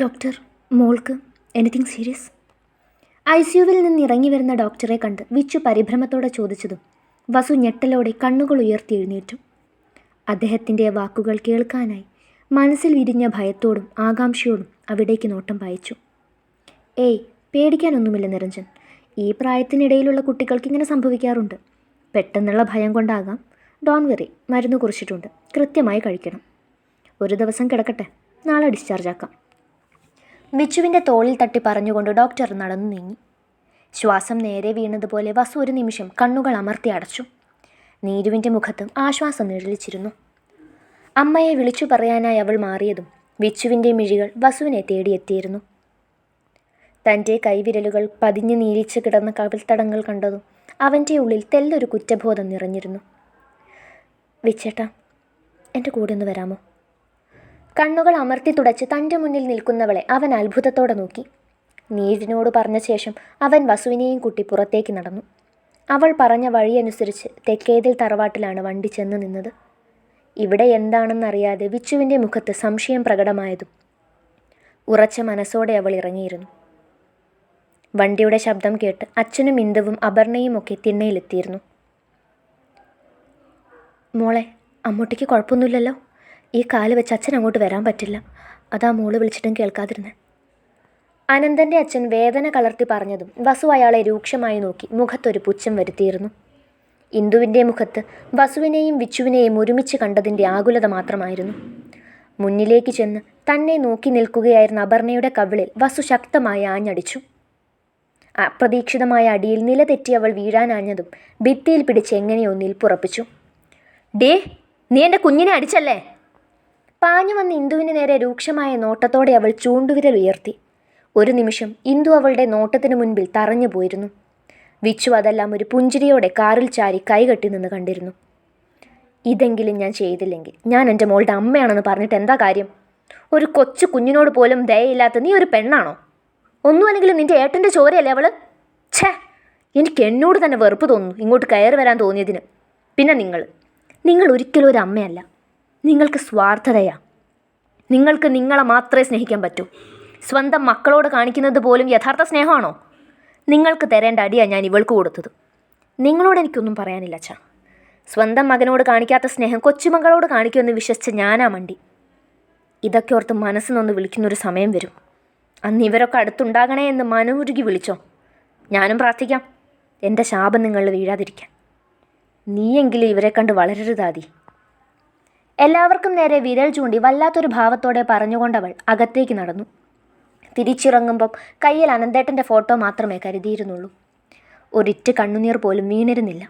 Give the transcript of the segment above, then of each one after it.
Doctor മോൾക്ക് anything serious I സിയുവിൽ നിന്ന് ഇറങ്ങി വരുന്ന ഡോക്ടറെ കണ്ട് വിച്ചു പരിഭ്രമത്തോടെ ചോദിച്ചതും വസു ഞെട്ടലോടെ കണ്ണുകൾ ഉയർത്തി എഴുന്നേറ്റു. അദ്ദേഹത്തിന്റെ വാക്കുകൾ കേൾക്കാനായി മനസ്സിൽ വിരിഞ്ഞ ഭയത്തോടും ആകാംക്ഷയോടും അവിടേക്ക് നോട്ടം പായിച്ചു. ഏയ് പേടിക്കാനൊന്നുമില്ല നിരഞ്ജൻ. ഈ പ്രായത്തിനിടയിലുള്ള കുട്ടികൾക്ക് ഇങ്ങനെ സംഭവിക്കാറുണ്ട്. പെട്ടെന്നുള്ള ഭയം കൊണ്ടാകാം. ഡോൺ വെറി മരുന്ന് കുറിച്ചിട്ടുണ്ട്. കൃത്യമായി കഴിക്കണം. ഒരു ദിവസം കിടക്കട്ടെ. നാളെ ഡിസ്ചാർജ് ആക്കാം. വിച്ചുവിന്റെ തോളിൽ തട്ടി പറഞ്ഞുകൊണ്ട് ഡോക്ടർ നടന്നു നീങ്ങി. ശ്വാസം നേരെ വീണതുപോലെ വസു ഒരു നിമിഷം കണ്ണുകൾ അമർത്തി അടച്ചു. നീരുവിന്റെ മുഖത്തും ആശ്വാസം നിഴലിച്ചിരുന്നു. അമ്മയെ വിളിച്ചു പറയാനായി അവൾ മാറിയതും വിച്ചുവിന്റെ മിഴികൾ വസുവിനെ തേടിയെത്തിയിരുന്നു തന്റെ കൈവിരലുകൾ പതിഞ്ഞു നീലിച്ച് കിടന്ന കവിൾത്തടങ്ങൾ കണ്ടതും അവന്റെ ഉള്ളിൽ തെല്ലൊരു കുറ്റബോധം നിറഞ്ഞിരുന്നു. വിച്ചേട്ടാ എന്റെ കൂടെ ഒന്ന് വരാമോ? കണ്ണുകൾ അമർത്തി തുടച്ച് തന്റെ മുന്നിൽ നിൽക്കുന്നവളെ അവൻ അത്ഭുതത്തോടെ നോക്കി. നീരിനോട് പറഞ്ഞ ശേഷം അവൻ വസുവിനെയും കുട്ടി പുറത്തേക്ക് നടന്നു. അവൾ പറഞ്ഞ വഴിയനുസരിച്ച് തെക്കേതിൽ തറവാട്ടിലാണ് വണ്ടി ചെന്ന് നിന്നത്. ഇവിടെ എന്താണെന്നറിയാതെ വിച്ചുവിന്റെ മുഖത്ത് സംശയം പ്രകടമായതും ഉറച്ച മനസ്സോടെ അവൾ ഇറങ്ങിയിരുന്നു. വണ്ടിയുടെ ശബ്ദം കേട്ട് അച്ഛനും ഇന്ദുവും അപർണയും ഒക്കെ തിണ്ണയിലെത്തിയിരുന്നു. മോളെ അമ്മൂട്ടിക്ക് കുഴപ്പമൊന്നുമില്ലല്ലോ? ഈ കാൽ വെച്ച് അച്ഛൻ അങ്ങോട്ട് വരാൻ പറ്റില്ല. അതാ മോൾ വിളിച്ചിട്ടും കേൾക്കാതിരുന്നേ. അനന്തന്റെ അച്ഛൻ വേദന കലർത്തി പറഞ്ഞതും വസു അയാളെ രൂക്ഷമായി നോക്കി മുഖത്തൊരു പുച്ഛം വരുത്തിയിരുന്നു. ഇന്ദുവിന്റെ മുഖത്ത് വസുവിനെയും വിച്ചുവിനെയും ഒരുമിച്ച് കണ്ടതിന്റെ ആകുലത മാത്രമായിരുന്നു. മുന്നിലേക്ക് ചെന്ന് തന്നെ നോക്കി നിൽക്കുകയായിരുന്ന അപർണയുടെ കവിളിൽ വസു ശക്തമായി ആഞ്ഞടിച്ചു. അപ്രതീക്ഷിതമായ അടിയിൽ നിലതെറ്റി അവൾ വീഴാനാഞ്ഞതും ഭിത്തിയിൽ പിടിച്ച് എങ്ങനെയോ നിൽപ്പുറപ്പിച്ചു. ഡേ നീ എന്റെ കുഞ്ഞിനെ അടിച്ചല്ലേ? പാഞ്ഞു വന്ന് ഇന്ദുവിന് നേരെ രൂക്ഷമായ നോട്ടത്തോടെ അവൾ ചൂണ്ടുവിരൽ ഉയർത്തി. ഒരു നിമിഷം ഇന്ദു അവളുടെ നോട്ടത്തിനു മുൻപിൽ തറഞ്ഞു പോയിരുന്നു. വിച്ചു അതെല്ലാം ഒരു പുഞ്ചിരിയോടെ കാറിൽ ചാരി കൈകെട്ടി നിന്ന് കണ്ടിരുന്നു. ഇതെങ്കിലും ഞാൻ ചെയ്തില്ലെങ്കിൽ ഞാൻ എന്റെ മോളുടെ അമ്മയാണെന്ന് പറഞ്ഞിട്ട് എന്താ കാര്യം? ഒരു കൊച്ചു കുഞ്ഞിനോട് പോലും ദയയില്ലാത്ത നീ ഒരു പെണ്ണാണോ? ഒന്നുമല്ലെങ്കിലും നിന്റെ ഏട്ടന്റെ ചോരയല്ലേ അവൾ? ഛേ എനിക്ക് എന്നോട് തന്നെ വെറുപ്പ് തോന്നുന്നു ഇങ്ങോട്ട് കയറി വരാൻ തോന്നിയതിന്. പിന്നെ നിങ്ങൾ? നിങ്ങൾ ഒരിക്കലും ഒരു അമ്മയല്ല. നിങ്ങൾക്ക് സ്വാർത്ഥതയാ. നിങ്ങൾക്ക് നിങ്ങളെ മാത്രമേ സ്നേഹിക്കാൻ പറ്റൂ. സ്വന്തം മക്കളോട് കാണിക്കുന്നത് പോലും യഥാർത്ഥ സ്നേഹമാണോ? നിങ്ങൾക്ക് തരേണ്ട അടിയാണ് ഞാൻ ഇവൾക്ക് കൊടുത്തത്. നിങ്ങളോട് എനിക്കൊന്നും പറയാനില്ല അച്ഛാ. സ്വന്തം മകനോട് കാണിക്കാത്ത സ്നേഹം കൊച്ചുമകളോട് കാണിക്കുമെന്ന് വിശ്വസിച്ച ഞാനാ മണ്ടി. ഇതൊക്കെ ഓർത്ത് മനസ്സിനൊന്ന് വിളിക്കുന്നൊരു സമയം വരും. അന്ന് ഇവരൊക്കെ അടുത്തുണ്ടാകണേ എന്ന് മനമുരുകി വിളിച്ചോ? ഞാനും പ്രാർത്ഥിക്കാം. എന്റെ ശാപം നിങ്ങളിൽ വീഴാതിരിക്കാൻ. നീയെങ്കിലും ഇവരെ കണ്ട് വളരരുതാതി എല്ലാവർക്കും നേരെ വിരൽ ചൂണ്ടി വല്ലാത്തൊരു ഭാവത്തോടെ പറഞ്ഞുകൊണ്ടവൾ അകത്തേക്ക് നടന്നു. തിരിച്ചിറങ്ങുമ്പം കയ്യിൽ അനന്തേട്ടന്റെ ഫോട്ടോ മാത്രമേ കരുതിയിരുന്നുള്ളൂ. ഒരിറ്റ് കണ്ണുനീർ പോലും വീണിരുന്നില്ല.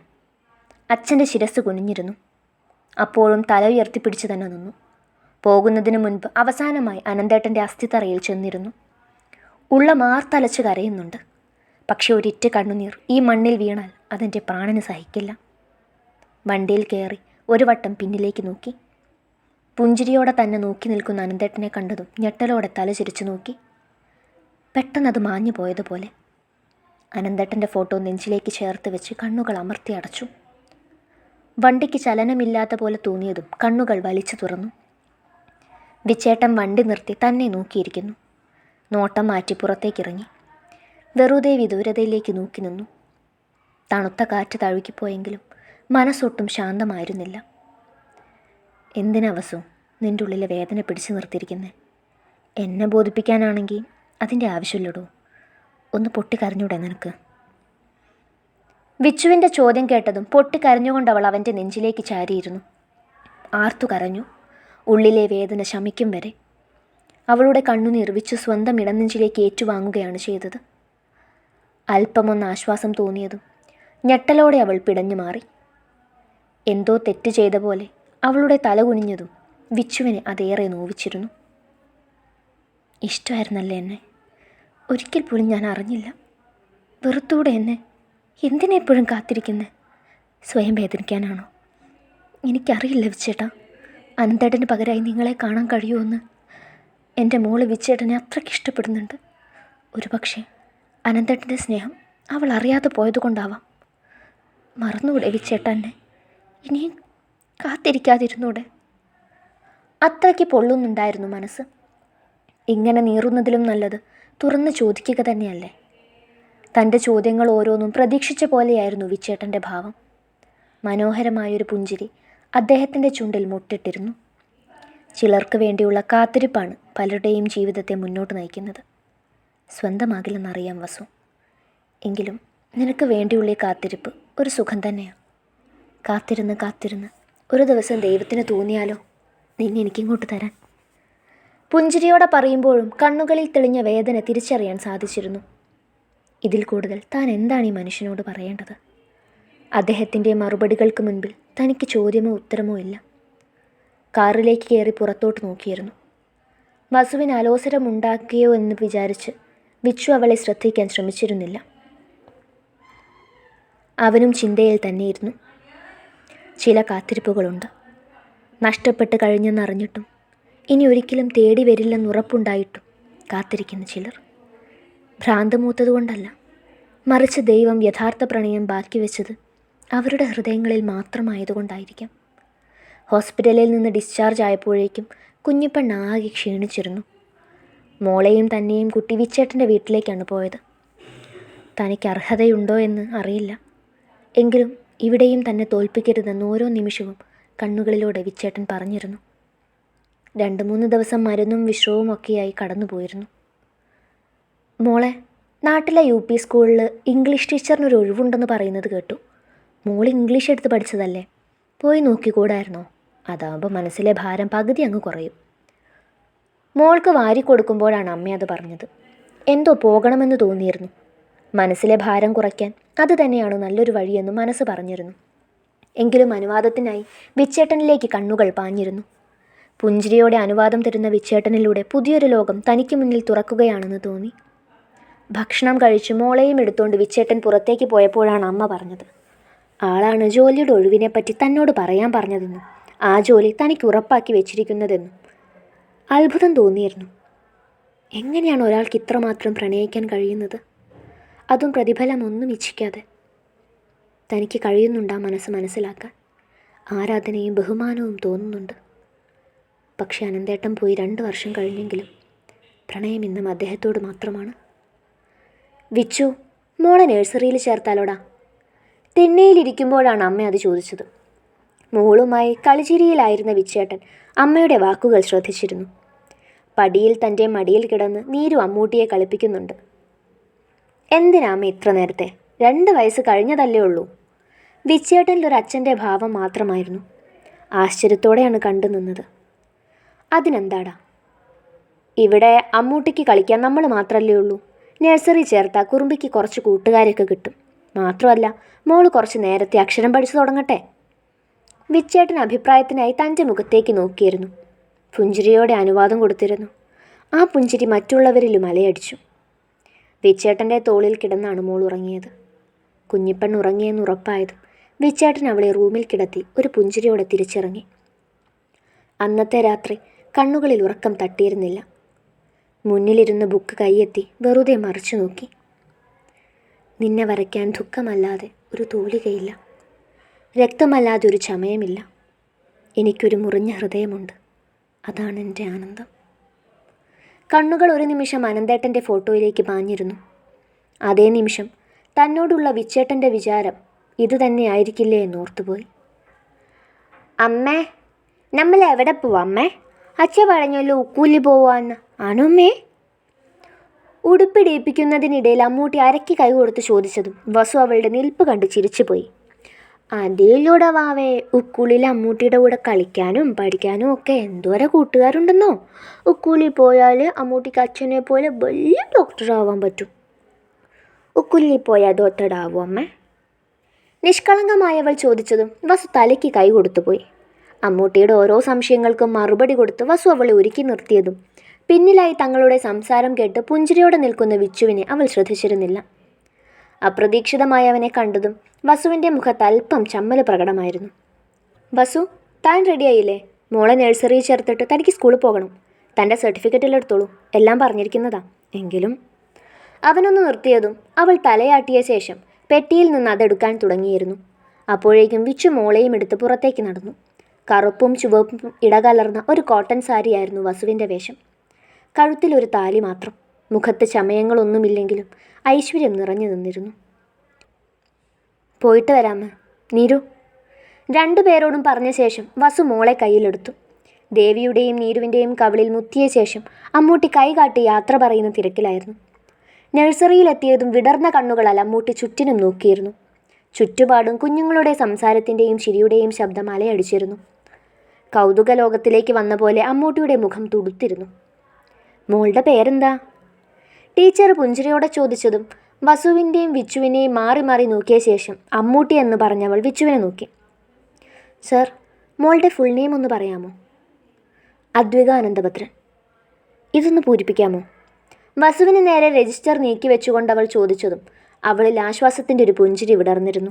അച്ഛന്റെ ശിരസ് കുനിഞ്ഞിരുന്നു. അപ്പോഴും തല ഉയർത്തിപ്പിടിച്ച് തന്നെ നിന്നു. പോകുന്നതിന് മുൻപ് അവസാനമായി അനന്തേട്ടന്റെ അസ്ഥിത്തറയിൽ ചെന്നിരുന്നു. ഉള്ള മാർത്തലച്ച് കരയുന്നുണ്ട്. പക്ഷെ ഒരിറ്റ് കണ്ണുനീർ ഈ മണ്ണിൽ വീണാൽ അതെന്റെ പ്രാണന് സഹിക്കില്ല. വണ്ടിയിൽ കയറി ഒരു വട്ടം പിന്നിലേക്ക് നോക്കി പുഞ്ചിരിയോടെ തന്നെ നോക്കി നിൽക്കുന്ന അനന്തേട്ടനെ കണ്ടതും ഞെട്ടലോടെ തല ചിരിച്ചു നോക്കി. പെട്ടെന്നത് മാഞ്ഞു പോയതുപോലെ. അനന്തേട്ടന്റെ ഫോട്ടോ നെഞ്ചിലേക്ക് ചേർത്ത് വെച്ച് കണ്ണുകൾ അമർത്തി അടച്ചു. വണ്ടിക്ക് ചലനമില്ലാത്ത പോലെ തോന്നിയതും കണ്ണുകൾ വലിച്ചു തുറന്നു. വിച്ചേട്ടൻ വണ്ടി നിർത്തി തന്നെ നോക്കിയിരിക്കുന്നു. നോട്ടം മാറ്റി പുറത്തേക്കിറങ്ങി. വെറുതെ വിദൂരതയിലേക്ക് നോക്കി നിന്നു. തണുത്ത കാറ്റ് തഴുകിപ്പോയെങ്കിലും മനസ്സൊട്ടും ശാന്തമായിരുന്നില്ല. എന്തിനവസു നിന്റെ ഉള്ളിലെ വേദന പിടിച്ചു നിർത്തിയിരിക്കുന്നത് എന്നെ ബോധിപ്പിക്കാനാണെങ്കിൽ അതിന്റെ ആവശ്യമില്ലടോ. ഒന്ന് പൊട്ടിക്കരഞ്ഞൂടെ നിനക്ക്. വിച്ചുവിന്റെ ചോദ്യം കേട്ടതും പൊട്ടിക്കരഞ്ഞുകൊണ്ട് അവൾ അവന്റെ നെഞ്ചിലേക്ക് ചാരിയിരുന്നു. ആർത്തു കരഞ്ഞു. ഉള്ളിലെ വേദന ശമിക്കും വരെ. അവളുടെ കണ്ണുനീർ വിച്ചു സ്വന്തം ഇടനെഞ്ചിലേക്ക് ഏറ്റുവാങ്ങുകയാണ് ചെയ്തത്. അല്പമൊന്ന് ആശ്വാസം തോന്നിയതും ഞെട്ടലോടെ അവൾ പിടഞ്ഞു മാറി. എന്തോ തെറ്റ് ചെയ്ത പോലെ അവളുടെ തല കുനിഞ്ഞതും വിച്ചുവിനെ അതേറെ നോവിച്ചിരുന്നു. ഇഷ്ടമായിരുന്നല്ലേ എന്നെ? ഒരിക്കൽ പോലും ഞാൻ അറിഞ്ഞില്ല. വെറുത്തൂടെ എന്നെ എന്തിനെപ്പോഴും കാത്തിരിക്കുന്നത് സ്വയം വേദനിക്കാനാണോ? എനിക്കറിയില്ല വിച്ചേട്ടാ. അനന്തേട്ടന് പകരമായി നിങ്ങളെ കാണാൻ കഴിയുമെന്ന് എന്റെ മോൾ വിച്ചേട്ടനെ അത്രയ്ക്ക് ഇഷ്ടപ്പെടുന്നുണ്ട്. ഒരു പക്ഷേ അനന്തേട്ടന്റെ സ്നേഹം അവൾ അറിയാതെ പോയതുകൊണ്ടാവാം. മറന്നുകൂടെ വിച്ചേട്ടനെ ഇനിയും കാത്തിരിക്കാതിരുന്നൂടെ. അത്രയ്ക്ക് പൊള്ളുന്നുണ്ടായിരുന്നു മനസ്സ്. ഇങ്ങനെ നീറുന്നതിലും നല്ലത് തുറന്ന് ചോദിക്കുക തന്നെയല്ലേ? തന്റെ ചോദ്യങ്ങൾ ഓരോന്നും പ്രതീക്ഷിച്ച പോലെയായിരുന്നു വിച്ചേട്ടന്റെ ഭാവം. മനോഹരമായൊരു പുഞ്ചിരി അദ്ദേഹത്തിന്റെ ചുണ്ടിൽ മുട്ടിട്ടിരുന്നു. ചിലർക്ക് വേണ്ടിയുള്ള കാത്തിരിപ്പാണ് പലരുടെയും ജീവിതത്തെ മുന്നോട്ട് നയിക്കുന്നത്. സ്വന്തമാകില്ലെന്നറിയാം വസു. എങ്കിലും നിനക്ക് വേണ്ടിയുള്ള കാത്തിരിപ്പ് ഒരു സുഖം തന്നെയാണ് കാത്തിരുന്ന് കാത്തിരുന്ന് ഒരു ദിവസം ദൈവത്തിന് തോന്നിയാലോ? നിന്നെ എനിക്കിങ്ങോട്ട് തരാൻ. പുഞ്ചിരിയോടെ പറയുമ്പോഴും കണ്ണുകളിൽ തെളിഞ്ഞ വേദന തിരിച്ചറിയാൻ സാധിച്ചിരുന്നു. ഇതിൽ കൂടുതൽ താൻ എന്താണ് ഈ മനുഷ്യനോട് പറയേണ്ടത്? അദ്ദേഹത്തിന്റെ മറുപടികൾക്ക് മുൻപിൽ തനിക്ക് ചോദ്യമോ ഉത്തരമോ ഇല്ല. കാറിലേക്ക് കയറി പുറത്തോട്ട് നോക്കിയിരുന്നു. വസുവിന് അലോസരമുണ്ടാക്കിയോ എന്ന് വിചാരിച്ച് വിച്ചു അവളെ ശ്രദ്ധിക്കാൻ ശ്രമിച്ചിരുന്നില്ല. അവനും ചിന്തയിൽ തന്നെയിരുന്നു. ചില കാത്തിരിപ്പുകളുണ്ട്. നഷ്ടപ്പെട്ട് കഴിഞ്ഞെന്നറിഞ്ഞിട്ടും ഇനി ഒരിക്കലും തേടി വരില്ലെന്നുറപ്പുണ്ടായിട്ടും കാത്തിരിക്കുന്ന ചിലർ. ഭ്രാന്ത് മൂത്തതുകൊണ്ടല്ല മറിച്ച് ദൈവം യഥാർത്ഥ പ്രണയം ബാക്കി വെച്ചത് അവരുടെ ഹൃദയങ്ങളിൽ മാത്രമായതുകൊണ്ടായിരിക്കാം. ഹോസ്പിറ്റലിൽ നിന്ന് ഡിസ്ചാർജ് ആയപ്പോഴേക്കും കുഞ്ഞിപ്പെണ്ണ് ആകെ ക്ഷീണിച്ചിരുന്നു. മോളെയും തന്നെയും കുട്ടി വിച്ചേട്ടന്റെ വീട്ടിലേക്കാണ് പോയത്. തനിക്ക് അർഹതയുണ്ടോ എന്ന് അറിയില്ല. എങ്കിലും ഇവിടെയും തന്നെ തോൽപ്പിക്കരുതെന്ന് ഓരോ നിമിഷവും കണ്ണുകളിലൂടെ വിച്ചേട്ടൻ പറഞ്ഞിരുന്നു. രണ്ട് മൂന്ന് ദിവസം മരുന്നും വിശ്രവും ഒക്കെയായി കടന്നുപോയിരുന്നു. മോളെ നാട്ടിലെ യു പി സ്കൂളിൽ ഇംഗ്ലീഷ് ടീച്ചറിനൊരു ഒഴിവുണ്ടെന്ന് പറയുന്നത് കേട്ടു. മോൾ ഇംഗ്ലീഷ് എടുത്ത് പഠിച്ചതല്ലേ? പോയി നോക്കിക്കൂടായിരുന്നോ? അതാകുമ്പോൾ മനസ്സിലെ ഭാരം പകുതി അങ്ങ് കുറയും. മോൾക്ക് വാരി കൊടുക്കുമ്പോഴാണ് അമ്മ അത് പറഞ്ഞത്. എന്തോ പോകണമെന്ന് തോന്നിയിരുന്നു. മനസ്സിലെ ഭാരം കുറയ്ക്കാൻ അത് തന്നെയാണ് നല്ലൊരു വഴിയെന്ന് മനസ്സ് പറഞ്ഞിരുന്നു. എങ്കിലും അനുവാദത്തിനായി വിച്ചേട്ടനിലേക്ക് കണ്ണുകൾ പാഞ്ഞിരുന്നു. പുഞ്ചിരിയോടെ അനുവാദം തരുന്ന വിച്ചേട്ടനിലൂടെ പുതിയൊരു ലോകം തനിക്ക് മുന്നിൽ തുറക്കുകയാണെന്ന് തോന്നി. ഭക്ഷണം കഴിച്ച് മോളെയും എടുത്തുകൊണ്ട് വിച്ചേട്ടൻ പുറത്തേക്ക് പോയപ്പോഴാണ് അമ്മ പറഞ്ഞത്. ആളാണ് ജോലിയുടെ ഒഴിവിനെപ്പറ്റി തന്നോട് പറയാൻ പറഞ്ഞതെന്നും ആ ജോലി തനിക്ക് ഉറപ്പാക്കി വെച്ചിരിക്കുന്നതെന്നും അത്ഭുതം തോന്നിയിരുന്നു. എങ്ങനെയാണ് ഒരാൾക്ക് ഇത്രമാത്രം പ്രണയിക്കാൻ കഴിയുന്നത്? അതും പ്രതിഫലമൊന്നും ഇച്ഛിക്കാതെ. തനിക്ക് കഴിയുന്നുണ്ട് ആ മനസ്സ് മനസ്സിലാക്കാൻ. ആരാധനയും ബഹുമാനവും തോന്നുന്നുണ്ട്. പക്ഷേ അനന്തേട്ടൻ പോയി രണ്ട് വർഷം കഴിഞ്ഞെങ്കിലും പ്രണയം ഇന്നും അദ്ദേഹത്തോട് മാത്രമാണ്. വിച്ചു മോളെ നഴ്സറിയിൽ ചേർത്താലോടാ. തെന്നയിലിരിക്കുമ്പോഴാണ് അമ്മ അത് ചോദിച്ചത്. മോളുമായി കളിചിരിയിലായിരുന്ന വിച്ചേട്ടൻ അമ്മയുടെ വാക്കുകൾ ശ്രദ്ധിച്ചിരുന്നു. പടിയിൽ തന്റെ മടിയിൽ കിടന്ന് നീരു അമ്മൂട്ടിയെ കളിപ്പിക്കുന്നുണ്ട്. എന്തിനാ ഇത്ര നേരത്തെ? രണ്ട് വയസ്സ് കഴിഞ്ഞതല്ലേ ഉള്ളൂ. വിച്ചേട്ടനിൽ ഒരു അച്ഛന്റെ ഭാവം മാത്രമായിരുന്നു. ആശ്ചര്യത്തോടെയാണ് കണ്ടു നിന്നത്. അതിനെന്താടാ? ഇവിടെ അമ്മൂട്ടിക്ക് കളിക്കാൻ നമ്മൾ മാത്രമല്ലേ ഉള്ളൂ. നഴ്സറി ചേർത്താൽ കുറുമ്പിക്ക് കുറച്ച് കൂട്ടുകാരൊക്കെ കിട്ടും. മാത്രമല്ല മോൾ കുറച്ച് നേരത്തെ അക്ഷരം പഠിച്ചു തുടങ്ങട്ടെ. വിച്ചേട്ടൻ അഭിപ്രായത്തിനായി തന്റെ മുഖത്തേക്ക് നോക്കിയിരുന്നു. പുഞ്ചിരിയോടെ അനുവാദം കൊടുത്തിരുന്നു. ആ പുഞ്ചിരി മറ്റുള്ളവരിലും അലയടിച്ചു വിച്ചേട്ടന്റെ തോളിൽ കിടന്നാണ് മോൾ ഉറങ്ങിയത്. കുഞ്ഞിപ്പെണ്ണ് ഉറങ്ങിയെന്ന് ഉറപ്പായതും വിച്ചേട്ടൻ അവളെ റൂമിൽ കിടത്തി ഒരു പുഞ്ചിരിയോടെ തിരിച്ചിറങ്ങി. അന്നത്തെ രാത്രി കണ്ണുകളിൽ ഉറക്കം തട്ടിയിരുന്നില്ല. മുന്നിലിരുന്ന് ബുക്ക് കൈയെത്തി വെറുതെ മറിച്ചു നോക്കി. നിന്നെ വരയ്ക്കാൻ ദുഃഖമല്ലാതെ ഒരു തൂലികയില്ല. രക്തമല്ലാതെ ഒരു ചമയമില്ല. എനിക്കൊരു മുറിഞ്ഞ ഹൃദയമുണ്ട്. അതാണ് എന്റെ ആനന്ദം. കണ്ണുകൾ ഒരു നിമിഷം അനന്തേട്ടന്റെ ഫോട്ടോയിലേക്ക് പാഞ്ഞിരുന്നു. അതേ നിമിഷം തന്നോടുള്ള വിച്ചേട്ടന്റെ വിചാരം ഇത് തന്നെയായിരിക്കില്ലേ എന്നോർത്തുപോയി. അമ്മേ നമ്മൾ എവിടെ പോവാം അമ്മേ? അച്ഛ പറഞ്ഞല്ലോ ഉക്കൂലി പോവാന്ന്. ആണോമ്മേ ഉടുപ്പിടിയിപ്പിക്കുന്നതിനിടയിൽ അമ്മൂട്ടി അരക്കി കൈ കൊടുത്ത് ചോദിച്ചതും വസു അവളുടെ നിൽപ്പ് കണ്ട് ചിരിച്ചുപോയി. അതിലൂടെ വാവേ ഉക്കുളിൽ അമ്മൂട്ടിയുടെ കൂടെ കളിക്കാനും പഠിക്കാനും ഒക്കെ എന്തോരം കൂട്ടുകാരുണ്ടെന്നോ? ഉക്കുളി പോയാൽ അമ്മൂട്ടിക്ക് അച്ഛനെ പോലെ വലിയ ഡോക്ടറാവാൻ പറ്റും. ഉക്കുലിൽ പോയാൽ ദോത്തടാവോ അമ്മ? നിഷ്കളങ്കമായവൾ ചോദിച്ചതും വസു തലയ്ക്ക് കൈ കൊടുത്തുപോയി. അമ്മൂട്ടിയുടെ ഓരോ സംശയങ്ങൾക്കും മറുപടി കൊടുത്ത് വസു അവളെ ഒരുക്കി നിർത്തിയതും. പിന്നിലായി തങ്ങളുടെ സംസാരം കേട്ട് പുഞ്ചിരിയോടെ നിൽക്കുന്ന വിച്ചുവിനെ അവൾ ശ്രദ്ധിച്ചിരുന്നില്ല. അപ്രതീക്ഷിതമായി അവനെ കണ്ടതും വസുവിന്റെ മുഖത്ത് അല്പം ചമ്മൽ പ്രകടമായിരുന്നു. വസു താൻ റെഡിയായില്ലേ മോളെ നഴ്സറിയിൽ ചേർത്തിട്ട് തനിക്ക് സ്കൂളിൽ പോകണം. തന്റെ സർട്ടിഫിക്കറ്റിൽ എടുത്തോളൂ. എല്ലാം പറഞ്ഞിരിക്കുന്നതാ. എങ്കിലും അവനൊന്ന് നിർത്തിയതും അവൾ തലയാട്ടിയ ശേഷം പെട്ടിയിൽ നിന്ന് അതെടുക്കാൻ തുടങ്ങിയിരുന്നു. അപ്പോഴേക്കും വിച്ചു മോളെയും എടുത്ത് പുറത്തേക്ക് നടന്നു. കറുപ്പും ചുവപ്പും ഇടകലർന്ന ഒരു കോട്ടൺ സാരിയായിരുന്നു വസുവിന്റെ വേഷം. കഴുത്തിൽ ഒരു താലി മാത്രം. മുഖത്ത് ചമയങ്ങളൊന്നുമില്ലെങ്കിലും ഐശ്വര്യം നിറഞ്ഞു നിന്നിരുന്നു. പോയിട്ട് വരാമ നീരു? രണ്ടുപേരോടും പറഞ്ഞ ശേഷം വസു മോളെ കയ്യിലെടുത്തു. ദേവിയുടെയും നീരുവിന്റെയും കവിളിൽ മുത്തിയ ശേഷം അമ്മൂട്ടി കൈകാട്ടി യാത്ര പറയുന്ന തിരക്കിലായിരുന്നു. നഴ്സറിയിലെത്തിയതും വിടർന്ന കണ്ണുകളാൽ അമ്മൂട്ടി ചുറ്റിനും നോക്കിയിരുന്നു. ചുറ്റുപാടും കുഞ്ഞുങ്ങളുടെ സംസാരത്തിന്റെയും ചിരിയുടെയും ശബ്ദം അലയടിച്ചിരുന്നു. കൗതുക ലോകത്തിലേക്ക് വന്ന പോലെ അമ്മൂട്ടിയുടെ മുഖം തുടുത്തിരുന്നു. മോളുടെ പേരെന്താ? ടീച്ചർ പുഞ്ചിരിയോടെ ചോദിച്ചതും വസുവിന്റെയും വിച്ചുവിനെയും മാറി മാറി നോക്കിയ ശേഷം അമ്മൂട്ടി എന്ന് പറഞ്ഞവൾ വിച്ചുവിനെ നോക്കി. സർ മോളുടെ ഫുൾ നെയിം ഒന്ന് പറയാമോ? അദ്വിക ഇതൊന്ന് പൂരിപ്പിക്കാമോ? വസുവിന് നേരെ രജിസ്റ്റർ നീക്കി വെച്ചുകൊണ്ട് അവൾ ചോദിച്ചതും അവളിൽ ആശ്വാസത്തിന്റെ ഒരു പുഞ്ചിരി വിടർന്നിരുന്നു.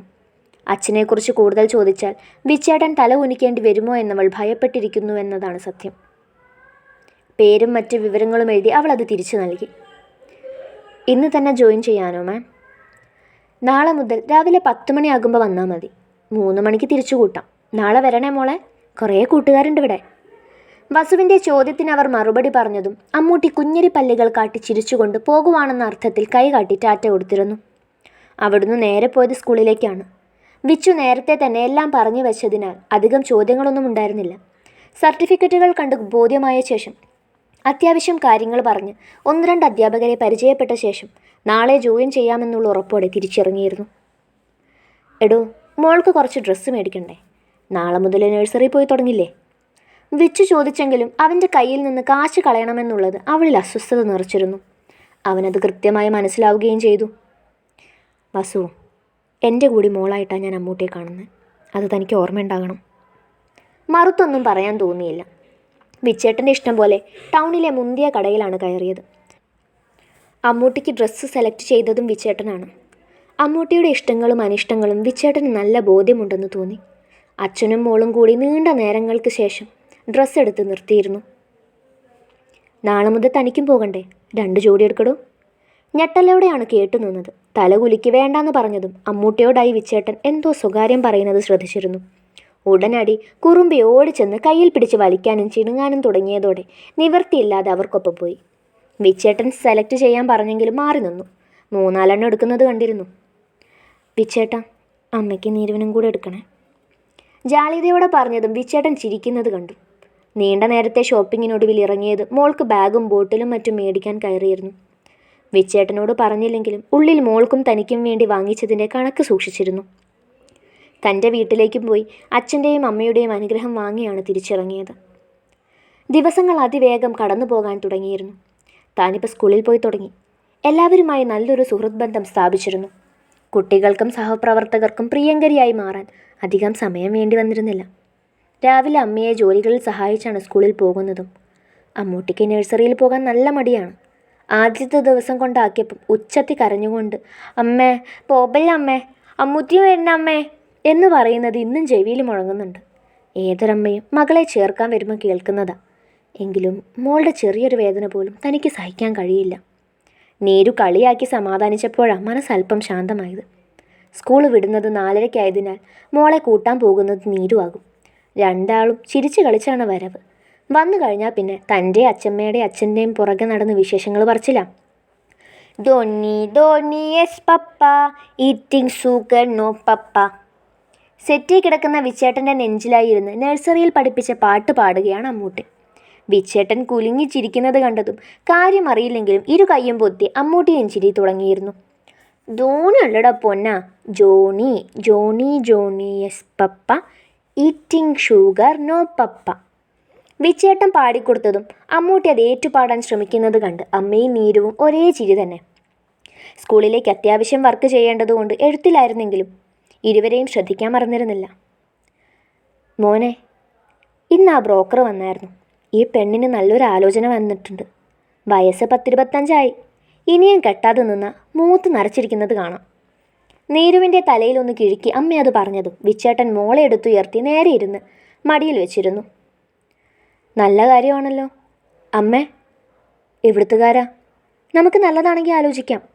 അച്ഛനെക്കുറിച്ച് കൂടുതൽ ചോദിച്ചാൽ വിച്ചേട്ടൻ തല കുനിക്കേണ്ടി വരുമോ എന്നവൾ ഭയപ്പെട്ടിരിക്കുന്നു എന്നതാണ് സത്യം. പേരും മറ്റ് വിവരങ്ങളും എഴുതി അവൾ അത് തിരിച്ചു നൽകി. ഇന്ന് തന്നെ ജോയിൻ ചെയ്യാനോ മാം? നാളെ മുതൽ രാവിലെ പത്ത് മണിയാകുമ്പോൾ വന്നാൽ മതി. മൂന്ന് മണിക്ക് തിരിച്ചു കൂട്ടാം. നാളെ വരണേ മോളെ. കുറേ കൂട്ടുകാരുണ്ട് ഇവിടെ. വസുവിന്റെ ചോദ്യത്തിന് അവർ മറുപടി പറഞ്ഞതും അമ്മൂട്ടി കുഞ്ഞരി പല്ലുകൾ കാട്ടി ചിരിച്ചുകൊണ്ട് പോകുവാണെന്ന അർത്ഥത്തിൽ കൈ കാട്ടി ടാറ്റ കൊടുത്തിരുന്നു. അവിടുന്ന് നേരെ പോയത് സ്കൂളിലേക്കാണ്. വിച്ചു നേരത്തെ തന്നെ എല്ലാം പറഞ്ഞു വെച്ചതിനാൽ അധികം ചോദ്യങ്ങളൊന്നും ഉണ്ടായിരുന്നില്ല. സർട്ടിഫിക്കറ്റുകൾ കണ്ട് ബോധ്യമായ ശേഷം അത്യാവശ്യം കാര്യങ്ങൾ പറഞ്ഞ്. ഒന്ന് രണ്ട് അധ്യാപകരെ പരിചയപ്പെട്ട ശേഷം നാളെ ജോയിൻ ചെയ്യാമെന്നുള്ള ഉറപ്പോടെ തിരിച്ചിറങ്ങിയിരുന്നു. എടോ മോൾക്ക് കുറച്ച് ഡ്രസ്സ് മേടിക്കണ്ടേ? നാളെ മുതൽ നഴ്സറി പോയി തുടങ്ങില്ലേ? വിച്ചു ചോദിച്ചെങ്കിലും അവന്റെ കയ്യിൽ നിന്ന് കാശ് കളയണമെന്നുള്ളത് അവളിൽ അസ്വസ്ഥത നിറച്ചിരുന്നു. അവനത് കൃത്യമായി മനസ്സിലാവുകയും ചെയ്തു. വസു എന്റെ കൂടി മോളായിട്ടാണ് ഞാൻ അമ്മൂട്ടിയെ കാണുന്നത് അത് തനിക്ക് ഓർമ്മയുണ്ടാകണം. മറുത്തൊന്നും പറയാൻ തോന്നിയില്ല. വിച്ചേട്ടന്റെ ഇഷ്ടം പോലെ ടൗണിലെ മുന്തിയ കടയിലാണ് കയറിയത്. അമ്മൂട്ടിക്ക് ഡ്രസ്സ് സെലക്ട് ചെയ്തതും വിച്ചേട്ടനാണ്. അമ്മൂട്ടിയുടെ ഇഷ്ടങ്ങളും അനിഷ്ടങ്ങളും വിച്ചേട്ടന് നല്ല ബോധ്യമുണ്ടെന്ന് തോന്നി. അച്ഛനും മോളും കൂടി നീണ്ട നേരങ്ങൾക്ക് ശേഷം ഡ്രസ്സ് എടുത്ത് നിർത്തിയിരുന്നു. നാളെ മുതൽ തനിക്കും പോകണ്ടേ? രണ്ട് ജോഡി എടുക്കടോ? ഞെട്ടലോടെയാണ് കേട്ടു നിന്നത്. തലകുലിക്ക് വേണ്ടാന്ന് പറഞ്ഞതും അമ്മൂട്ടിയോടായി വിച്ചേട്ടൻ എന്തോ സ്വകാര്യം പറയുന്നത് ശ്രദ്ധിച്ചിരുന്നു. ഉടനടി കുറുമ്പി ഓടിച്ചെന്ന് കയ്യിൽ പിടിച്ച് വലിക്കാനും ചിണുങ്ങാനും തുടങ്ങിയതോടെ നിവർത്തിയില്ലാതെ അവർക്കൊപ്പം പോയി. വിച്ചേട്ടൻ സെലക്ട് ചെയ്യാൻ പറഞ്ഞെങ്കിലും മാറി നിന്നു. മൂന്നാലെണ്ണം എടുക്കുന്നത് കണ്ടിരുന്നു. വിച്ചേട്ട അമ്മയ്ക്ക് നീരുവിനും കൂടെ എടുക്കണേ. ജാളിതയോടെ പറഞ്ഞതും വിച്ചേട്ടൻ ചിരിക്കുന്നത് കണ്ടു. നീണ്ട നേരത്തെ ഷോപ്പിങ്ങിനൊടുവിൽ ഇറങ്ങിയത് മോൾക്ക് ബാഗും ബോട്ടിലും മറ്റും മേടിക്കാൻ കയറിയിരുന്നു. വിച്ചേട്ടനോട് പറഞ്ഞില്ലെങ്കിലും ഉള്ളിൽ മോൾക്കും തനിക്കും വേണ്ടി വാങ്ങിച്ചതിന്റെ കണക്ക് സൂക്ഷിച്ചിരുന്നു. തന്റെ വീട്ടിലേക്കും പോയി അച്ഛന്റെയും അമ്മയുടെയും അനുഗ്രഹം വാങ്ങിയാണ് തിരിച്ചിറങ്ങിയത്. ദിവസങ്ങൾ അതിവേഗം കടന്നു പോകാൻ തുടങ്ങിയിരുന്നു. താനിപ്പോൾ സ്കൂളിൽ പോയി തുടങ്ങി. എല്ലാവരുമായി നല്ലൊരു സുഹൃത്ത് ബന്ധം സ്ഥാപിച്ചിരുന്നു. കുട്ടികൾക്കും സഹപ്രവർത്തകർക്കും പ്രിയങ്കരിയായി മാറാൻ അധികം സമയം വേണ്ടി വന്നിരുന്നില്ല. രാവിലെ അമ്മയെ ജോലികളിൽ സഹായിച്ചാണ് സ്കൂളിൽ പോകുന്നതും. അമ്മൂട്ടിക്ക് നഴ്സറിയിൽ പോകാൻ നല്ല മടിയാണ്. ആദ്യത്തെ ദിവസം കൊണ്ടാക്കിയപ്പം ഉച്ചത്തി കരഞ്ഞുകൊണ്ട് അമ്മേ പോബല്ല അമ്മേ അമ്മൂറ്റി വരുന്ന അമ്മേ. എന്ന് പറയുന്നത് ഇന്നും ചെവിയിൽ മുഴങ്ങുന്നുണ്ട് ഏതൊരമ്മയും മകളെ ചേർക്കാൻ വരുമ്പോൾ കേൾക്കുന്നതാ. എങ്കിലും മോളുടെ ചെറിയൊരു വേദന പോലും തനിക്ക് സഹിക്കാൻ കഴിയില്ല. നേരു കളിയാക്കി സമാധാനിച്ചപ്പോഴാണ് മനസ്സല്പം ശാന്തമായത്. സ്കൂൾ വിടുന്നത് നാലരയ്ക്കായതിനാൽ മോളെ കൂട്ടാൻ പോകുന്നത് നീരുവാകും. രണ്ടാളും ചിരിച്ചു കളിച്ചാണ് വരവ്. വന്നു കഴിഞ്ഞാൽ പിന്നെ തന്റെ അച്ഛമ്മയുടെ അച്ഛന്റെയും പുറകെ നടന്ന് വിശേഷങ്ങൾ പറിച്ചില്ല Dhoni Dhoni yes papa. Eating sugar no papa. Settee കിടക്കുന്ന വിച്ചേട്ടന്റെ നെഞ്ചിലായിരുന്ന് നഴ്സറിയിൽ പഠിപ്പിച്ച പാട്ട് പാടുകയാണ് അമ്മൂട്ടി. വിച്ചേട്ടൻ കുലുങ്ങിച്ചിരിക്കുന്നത് കണ്ടതും കാര്യം അറിയില്ലെങ്കിലും ഇരു കയ്യും പൊത്തി അമ്മൂട്ടിയും ചിരി തുടങ്ങിയിരുന്നു. ധോണി അല്ലടാ പൊന്ന? Johnny Johnny Johnny yes papa. Eating sugar no papa. വിച്ചേട്ടൻ പാടിക്കൊടുത്തതും അമ്മൂട്ടി അത് ഏറ്റുപാടാൻ ശ്രമിക്കുന്നത് കണ്ട് അമ്മയും നീരുവും ഒരേ ചിരി തന്നെ. സ്കൂളിലേക്ക് അത്യാവശ്യം വർക്ക് ചെയ്യേണ്ടതുകൊണ്ട് എഴുത്തിലായിരുന്നെങ്കിലും ഇരുവരെയും ശ്രദ്ധിക്കാൻ മറന്നിരുന്നില്ല. മോനെ ഇന്ന് ആ ബ്രോക്കർ വന്നായിരുന്നു. ഈ പെണ്ണിന് നല്ലൊരു ആലോചന വന്നിട്ടുണ്ട്. വയസ്സ് പത്തിരുപത്തഞ്ചായി. ഇനിയും കെട്ടാതെ നിന്ന മൂത്ത് നരച്ചിരിക്കുന്നത് കാണാം. നീരുവിന്റെ തലയിലൊന്ന് കിഴുക്കി അമ്മ അത് പറഞ്ഞതും വിച്ചേട്ടൻ മോളെ എടുത്തുയർത്തി നേരെ ഇരുന്ന് മടിയിൽ വെച്ചിരുന്നു. നല്ല കാര്യമാണല്ലോ. അമ്മേ ഇവിടുത്തുകാരാ. നമുക്ക് നല്ലതാണെങ്കിൽ ആലോചിക്കാം.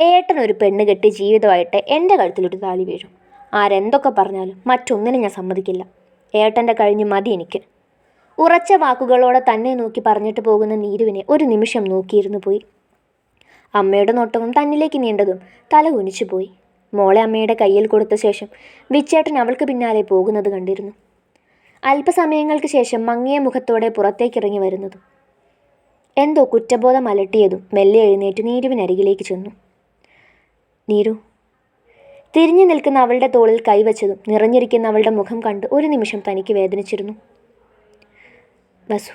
ഏട്ടൻ ഒരു പെണ്ണ് കെട്ടി ജീവിതമായിട്ട് എന്റെ കഴുത്തിലൊരു താലി വീഴും. ആരെന്തൊക്കെ പറഞ്ഞാലും മറ്റൊന്നിനും ഞാൻ സമ്മതിക്കില്ല. ഏട്ടന്റെ കഴിഞ്ഞ് മതി എനിക്ക്. ഉറച്ച വാക്കുകളോടെ തന്നെ നോക്കി പറഞ്ഞിട്ട് പോകുന്ന നീരുവിനെ ഒരു നിമിഷം നോക്കിയിരുന്നു പോയി. അമ്മയുടെ നോട്ടവും തന്നിലേക്ക് നീണ്ടതും തല കുനിച്ചു പോയി. മോളെ അമ്മയുടെ കയ്യിൽ കൊടുത്ത ശേഷം വിച്ചേട്ടൻ അവൾക്ക് പിന്നാലെ പോകുന്നത് കണ്ടിരുന്നു. അല്പസമയങ്ങൾക്ക് ശേഷം മങ്ങിയ മുഖത്തോടെ പുറത്തേക്കിറങ്ങി വരുന്നതും എന്തോ കുറ്റബോധം അലട്ടിയതും മെല്ലെ എഴുന്നേറ്റ് നീരുവിനരികിലേക്ക് ചെന്നു. നീരു. തിരിഞ്ഞു നിൽക്കുന്ന അവളുടെ തോളിൽ കൈവച്ചതും നിറഞ്ഞിരിക്കുന്ന അവളുടെ മുഖം കണ്ട് ഒരു നിമിഷം തനിക്ക് വേദനിച്ചിരുന്നു. വസു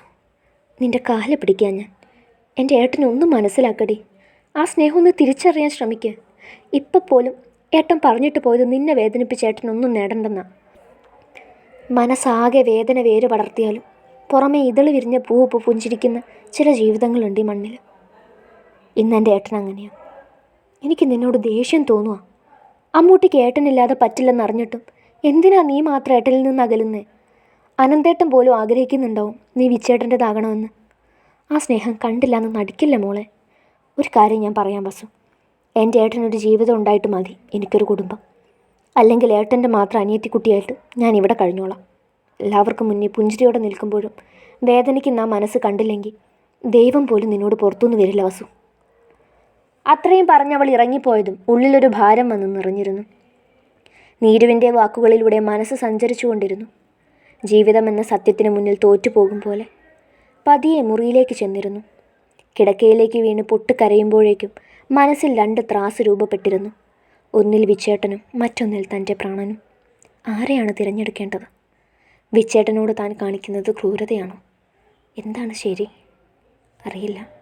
നിന്റെ കാൽ പിടിക്കാൻ ഞാൻ. എന്റെ ഏട്ടനൊന്നും മനസ്സിലാക്കടി. ആ സ്നേഹം ഒന്ന് തിരിച്ചറിയാൻ ശ്രമിക്കുക ഇപ്പം പോലും ഏട്ടൻ പറഞ്ഞിട്ട് പോയത് നിന്നെ വേദനിപ്പിച്ച ഏട്ടനൊന്നും നേടണ്ടെന്നാ. മനസ്സാകെ വേദന വേര് പടർത്തിയാലും പുറമെ ഇതൾ വിരിഞ്ഞ പൂവ് പുഞ്ചിരിക്കുന്ന ചില ജീവിതങ്ങളുണ്ട് ഈ മണ്ണിൽ ഇന്നെന്റെ ഏട്ടൻ അങ്ങനെയാണ് എനിക്ക് നിന്നോട് ദേഷ്യം തോന്നുക അമ്മൂട്ടിക്ക് ഏട്ടനില്ലാതെ പറ്റില്ലെന്നറിഞ്ഞിട്ടും എന്തിനാ നീ മാത്രം ഏട്ടനിൽ നിന്ന് അകലുന്നേ? അനന്തേട്ടൻ പോലും ആഗ്രഹിക്കുന്നുണ്ടാവും നീ വിച്ചേട്ടന്റെതാകണമെന്ന്. ആ സ്നേഹം കണ്ടില്ല എന്ന് നടിക്കില്ല മോളെ. ഒരു കാര്യം ഞാൻ പറയാൻ വസു. എന്റെ ഏട്ടനൊരു ജീവിതം ഉണ്ടായിട്ട് മതി എനിക്കൊരു കുടുംബം. അല്ലെങ്കിൽ ഏട്ടന്റെ മാത്രം അനിയത്തിക്കുട്ടിയായിട്ട് ഞാൻ ഇവിടെ കഴിഞ്ഞോളാം. എല്ലാവർക്കും മുന്നിൽ പുഞ്ചിരിയോടെ നിൽക്കുമ്പോഴും വേദനയ്ക്ക് നാം മനസ്സ് കണ്ടില്ലെങ്കിൽ ദൈവം പോലും നിന്നോട് പുറത്തുനിന്ന് വരില്ല വസു. അത്രയും പറഞ്ഞവൾ ഇറങ്ങിപ്പോയതും ഉള്ളിലൊരു ഭാരം വന്ന് നിറഞ്ഞിരുന്നു. നീരുവിന്റെ വാക്കുകളിലൂടെ മനസ്സ് സഞ്ചരിച്ചുകൊണ്ടിരുന്നു. ജീവിതമെന്ന സത്യത്തിന് മുന്നിൽ തോറ്റുപോകും പോലെ. പതിയെ മുറിയിലേക്ക് ചെന്നിരുന്നു. കിടക്കയിലേക്ക് വീണ് പൊട്ടിക്കരയുമ്പോഴേക്കും മനസ്സിൽ രണ്ട് ത്രാസ് രൂപപ്പെട്ടിരുന്നു. ഒന്നിൽ വിച്ചേട്ടനും മറ്റൊന്നിൽ തന്റെ പ്രാണനും. ആരെയാണ് തിരഞ്ഞെടുക്കേണ്ടത്? വിച്ചേട്ടനോട് താൻ കാണിക്കുന്നത് ക്രൂരതയാണോ? എന്താണ് ശരി? അറിയില്ല.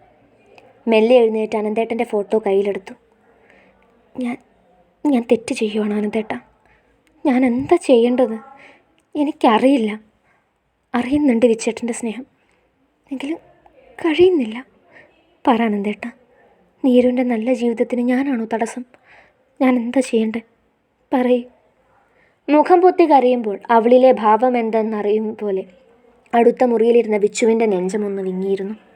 മെല്ലെ എഴുന്നേറ്റ് അനന്തേട്ടന്റെ ഫോട്ടോ കയ്യിലെടുത്തു. ഞാൻ ഞാൻ തെറ്റ് ചെയ്യുവാണ് അനന്തേട്ട? ഞാൻ എന്താ ചെയ്യേണ്ടത്? എനിക്കറിയില്ല. അറിയുന്നുണ്ട് വിച്ചേട്ടന്റെ സ്നേഹം. എങ്കിലും കഴിയുന്നില്ല. പറ അനന്തേട്ട. നീരുവിന്റെ നല്ല ജീവിതത്തിന് ഞാനാണോ തടസ്സം? ഞാൻ എന്താ ചെയ്യണ്ടേ? പറയൂ. മുഖം പൊത്തി കരയുമ്പോൾ അവളിലെ ഭാവം എന്തെന്നറിയും പോലെ അടുത്ത മുറിയിലിരുന്ന വിച്ചുവിന്റെ നെഞ്ചമൊന്ന് വിങ്ങിയിരുന്നു.